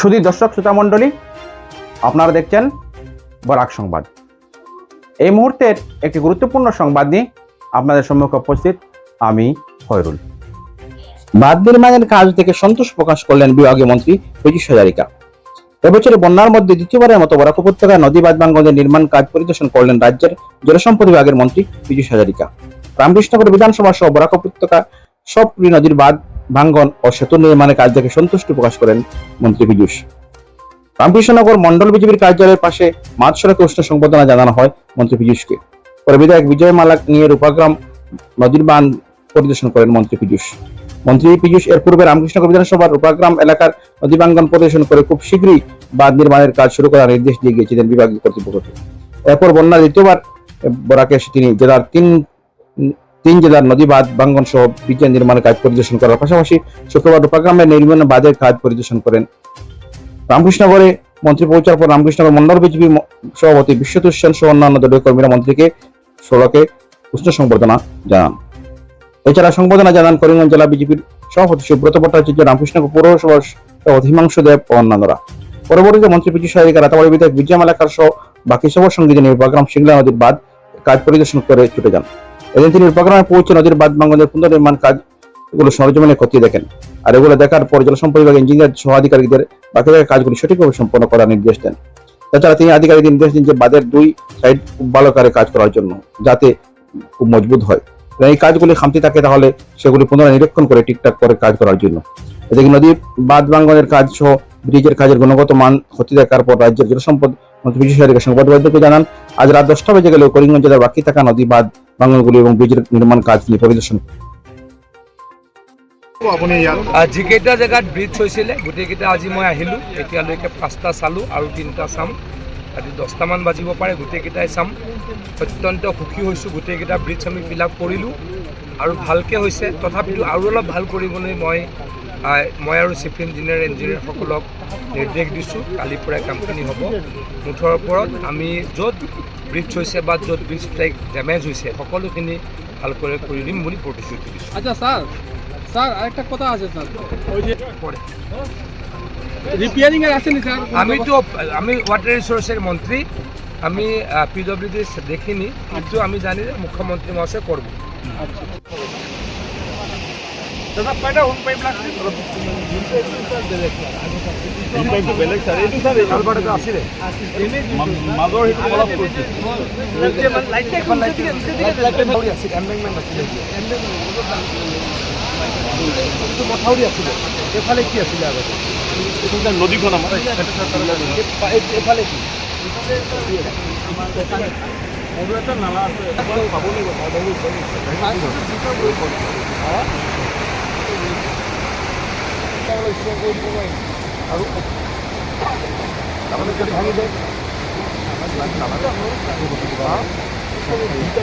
শুধু দর্শক, শ্রোতা মণ্ডলী, আপনারা দেখছেন বরাক সংবাদ। এই মুহূর্তের একটি গুরুত্বপূর্ণ সংবাদ নিয়ে আপনাদের সম্মুখে উপস্থিত আমি খয়রুল। বাঁধ নির্মাণের কাজ থেকে সন্তোষ প্রকাশ করলেন বিভাগীয় মন্ত্রী পঁচিশ হাজারিকা। এবছরে বন্যার মধ্যে দ্বিতীয়বারের মতো বরাক উপত্যকায় নদী বাঁধ বাঙ্গনের নির্মাণ কাজ পরিদর্শন করলেন রাজ্যের জলসম্পদ বিভাগের মন্ত্রী পীযূষ হাজারিকা। রামকৃষ্ণনগর বিধানসভা সহ বরাক উপত্যকা সব নদীর বাঁধ ভাঙ্গন ও সেতু নির্মাণের কাজ দেখে সন্তুষ্টি প্রকাশ করেন মন্ত্রী পীযূষ। রামকৃষ্ণনগর মন্ডল বিজেপির কার্যালয়ের পাশে মাঠ সড়কে উষ্ণ সংবর্ধনা জানানো হয় মন্ত্রী পীযূষকে। পরে বিধায়ক বিজয় মালাক নিয়ে রূপাগ্রাম নদীর বাঁধ পরিদর্শন করেন মন্ত্রী পীযূষ। মন্ত্রী পীযূষ এর পূর্বে রামকৃষ্ণনগর বিধানসভার রূপাগ্রাম এলাকার নদী বাঙ্গন পরিদর্শন করে খুব শীঘ্রই বাঁধ নির্মাণের কাজ শুরু করার নির্দেশ দিয়ে গিয়েছিলেন বিভাগীয় কর্তৃপক্ষকে এরপর বন্যা দ্বিতীয়বার বরাকে তিনি জেলার তিন তিন জেলার নদী বাঁধ, বাঙ্গন সহ বিজ্ঞান নির্মাণের কাজ পরিদর্শন করার পাশাপাশি শুক্রবার রূপাগ্রামের নির্মাণ বাঁধের কাজ পরিদর্শন করেন। রামকৃষ্ণগরে মন্ত্রী পৌঁছার পর রামকৃষ্ণগর মন্ডল বিজেপি সভাপতি বিশ্বজিৎ সেন সহ অন্যান্য দলীয় কর্মীরা মন্ত্রীকে সড়কে উষ্ণ সংবর্ধনা জানান। এছাড়া সংবর্ধনা জানান করিমগঞ্জ জেলা বিজেপির সভাপতি সুব্রত ভট্টাচার্য রামকৃষ্ণগর পৌরসভার হিমাংশু দেব ও অন্যান্যরা। পরবর্তীতে মন্ত্রী পিছু সাহিকা রাতাবাড়ি বিধায়ক বিজয় মালাকার সহ বাকি সবার সঙ্গে তিনি রূপাগ্রাম সিংলা নদীর বাদ কাজ পরিদর্শন করে ছুটে যান। এদিন তিনি রূপাগ্রামে পৌঁছে নদীর বাঁধ বাঙ্গনের পুনর্নির্মাণ কাজ, এগুলো সরজমিনে খতিয়ে দেখেন। আর এগুলো দেখার পর জলসম্পদ বিভাগ ইঞ্জিনিয়ার সহ আধিকারিকদের বাকি জায়গায় কাজগুলি সঠিকভাবে সম্পন্ন করার নির্দেশ দেন। তাছাড়া তিনি আধিকারিকদের নির্দেশ দিন যে বাঁধের দুই সাইড খুব ভালো করে কাজ করার জন্য, যাতে খুব মজবুত হয়। এই কাজগুলি খামতি থাকে তাহলে সেগুলি পুনরায় নিরীক্ষণ করে ঠিকঠাক করে কাজ করার জন্য। এদিকে নদীর বাঁধ বাঙ্গনের কাজ সহ ব্রিজের কাজের গুণগত মান ক্ষতি দেখার পর রাজ্যের জলসম্পদ মন্ত্রী বিশেষ সংবাদ মাধ্যমকে জানান আজ রাত দশটা বেজে গেলেও করিমগঞ্জ জেলার বাকি থাকা নদী বাঁধ বাঙ্গনগুলি এবং ব্রিজের নির্মাণ কাজ নিয়ে পরিদর্শন। যিকেইটা জেগাত ব্ৰিজ হৈছিলে গোটেইকেইটা আজি মই আহিলোঁ। এতিয়ালৈকে পাঁচটা চালোঁ আৰু তিনিটা চাম। আজি দহটামান বাজিব পাৰে গোটেইকেইটাই চাম। অত্যন্ত সুখী হৈছোঁ গোটেইকেইটা ব্ৰিজ আমি ফিল আপ কৰিলোঁ। আৰু ভালকৈ হৈছে। তথাপিতো আৰু অলপ ভালো কৰিবলৈ মই মই আৰু চিফ ইঞ্জিনিয়াৰ ইঞ্জিনিয়াৰসকলক নিৰ্দেশ দিছোঁ কালিৰ পৰাই কামখিনি হ'ব। মুঠৰ ওপৰত আমি য'ত ব্ৰিজ হৈছে বা য'ত ব্ৰিজ টাইক ডেমেজ হৈছে সকলোখিনি ভালকৈ কৰি দিম বুলি প্ৰতিশ্ৰুতি দিছোঁ। আচ্ছা স্যার স্যার আরেকটা কথা আছে স্যার ওই যে রিপেয়ারিং এর আসেনি স্যার আমি তো আমি ওয়াটার রিসোর্সের মন্ত্রী। আমি পিডব্লিউডি দেখিনি কিন্তু আমি জানি যে মুখ্যমন্ত্ৰী মহাশয় করব। ইম্পেক্টটো বেলেগ ছাৰ এইটো ছাৰ মাজৰ সেইটো অলপ কৰিছে মথাউৰি আছিলে এইফালে কি আছিলে আগতে এইটো যে নদীখন আমাৰ এইফালে কি নালা আছে পাব লাগিব আৰু তাৰমানে যদি ভাঙি যায়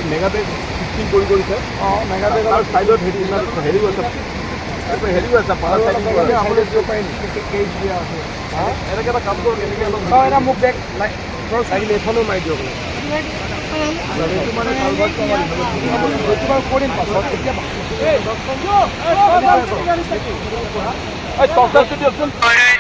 ফিফটিন কৰি কৰিছে অঁ মেগাটেক তাৰ ছাইডত হেৰি হেৰি আছে হেৰিও আছে পাহাৰ চাইডিং আপুনি দিব পাৰিম কেছ দিয়া আছে এনেকৈ এটা কাম কৰক এনেকৈ অলপ অঁ এটা মোক বেগ চাইলে এইখনো মাৰি দিয়ক মানে কৰিম পাছত এতিয়া Aç kalkta sürüyorsun.